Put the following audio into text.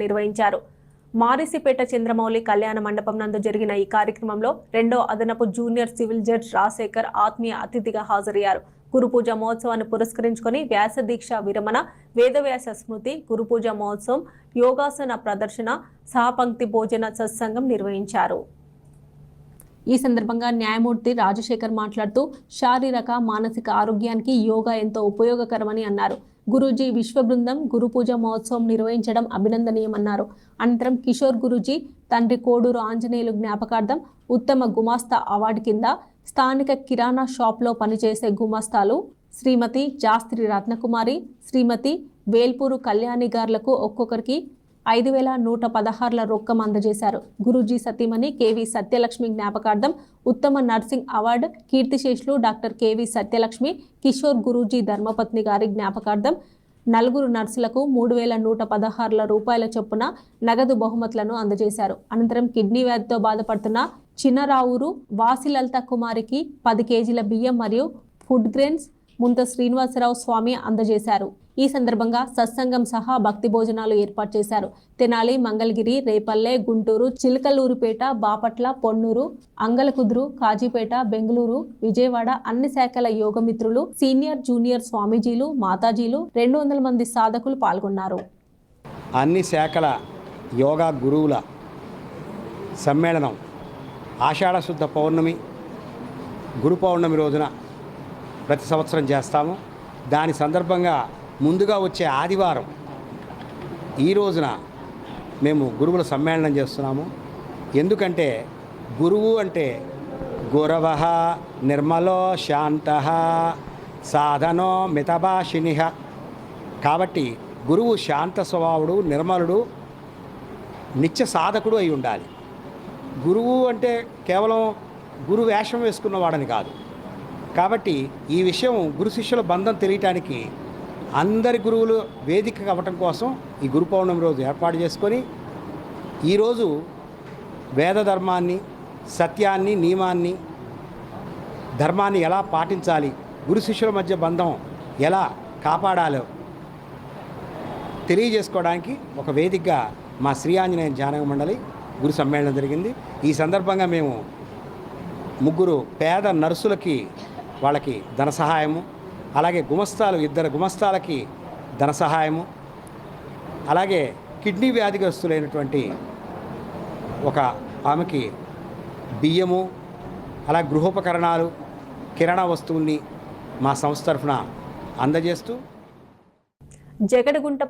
నిర్వహించారు. మారిసిపేట చంద్రమౌళి కళ్యాణ మండపం నందు జరిగిన ఈ కార్యక్రమంలో రెండో అదనపు జూనియర్ సివిల్ జడ్జ్ రాజశేఖర్ ఆత్మీయ అతిథిగా హాజరయ్యారు. గురుపూజ మహోత్సవాన్ని పురస్కరించుకుని వ్యాస దీక్ష విరమణ వేదవ్యాస స్మృతి గురుపూజ మహోత్సవం యోగాసన ప్రదర్శన సహపంక్తి భోజన సత్సంగం నిర్వహించారు. ఈ సందర్భంగా న్యాయమూర్తి రాజశేఖర్ మాట్లాడుతూ శారీరక మానసిక ఆరోగ్యానికి యోగా ఎంతో ఉపయోగకరమని అన్నారు. గురూజీ విశ్వబృందం గురు పూజ మహోత్సవం నిర్వహించడం అభినందనీయమన్నారు. అనంతరం కిషోర్ గురూజీ తండ్రి కోడూరు ఆంజనేయులు జ్ఞాపకార్థం ఉత్తమ గుమాస్తా అవార్డు కింద స్థానిక కిరాణా షాప్లో పనిచేసే గుమాస్తాలు శ్రీమతి జాస్త్రి రత్నకుమారి శ్రీమతి వేల్పూరు కళ్యాణి గార్లకు ఒక్కొక్కరికి ఐదు వేల నూట పదహారుల రొక్కం అందజేశారు. గురూజీ సతీమణి కేవి సత్యలక్ష్మి జ్ఞాపకార్థం ఉత్తమ నర్సింగ్ అవార్డు కీర్తిశేషులు డాక్టర్ కేవి సత్యలక్ష్మి కిషోర్ గురూజీ ధర్మపత్ని గారి జ్ఞాపకార్థం నలుగురు నర్సులకు మూడు వేల నూట పదహారుల రూపాయల చొప్పున నగదు బహుమతులను అందజేశారు. అనంతరం కిడ్నీ వ్యాధితో బాధపడుతున్న చిన్నరావురు వాసిలలిత కుమారికి పది కేజీల బియ్యం మరియు ఫుడ్ గ్రెయిన్స్ ముంత శ్రీనివాసరావు స్వామి అందజేశారు. ఈ సందర్భంగా సత్సంగం సహా భక్తి భోజనాలు ఏర్పాటు చేశారు. తెనాలి మంగళగిరి రేపల్లె గుంటూరు చిలకలూరుపేట బాపట్ల పొన్నూరు అంగలకుదురు కాజీపేట బెంగళూరు విజయవాడ అన్ని శాఖల యోగమిత్రులు సీనియర్ జూనియర్ స్వామీజీలు మాతాజీలు రెండు వందల మంది సాధకులు పాల్గొన్నారు. అన్ని శాఖల యోగా గురువుల సమ్మేళనం ఆషాఢ శుద్ధ పౌర్ణమి గురు పౌర్ణమి రోజున ప్రతి సంవత్సరం చేస్తాము. దాని సందర్భంగా ముందుగా వచ్చే ఆదివారం ఈ రోజున మేము గురువుల సమ్మేళనం చేస్తున్నాము. ఎందుకంటే గురువు అంటే గురవ నిర్మలో శాంత సాధనో మితభాషిని. కాబట్టి గురువు శాంత స్వభావుడు నిర్మలుడు నిత్య సాధకుడు అయి ఉండాలి. గురువు అంటే కేవలం గురు వేషం వేసుకున్నవాడని కాదు. కాబట్టి ఈ విషయం గురు శిష్యుల బంధం తెలియటానికి అందరి గురువులు వేదిక అవ్వటం కోసం ఈ గురు పౌర్ణమి రోజు ఏర్పాటు చేసుకొని ఈరోజు వేద ధర్మాన్ని సత్యాన్ని నియమాన్ని ధర్మాన్ని ఎలా పాటించాలి గురు శిష్యుల మధ్య బంధం ఎలా కాపాడాలో తెలియజేసుకోవడానికి ఒక వేదికగా మా శ్రీ ఆంజనేయ ధ్యాన మండలి గురు సమ్మేళనం జరిగింది. ఈ సందర్భంగా మేము ముగ్గురు పేద నర్సులకి వాళ్ళకి ధన సహాయము అలాగే గుమస్తాలు ఇద్దరు గుమస్తాలకి ధన సహాయము అలాగే కిడ్నీ వ్యాధిగ్రస్తులైనటువంటి ఒక ఆమెకి బియ్యము అలా గృహోపకరణాలు కిరాణా వస్తువుల్ని మా సంస్థ తరఫున అందజేస్తూ జగడగుంట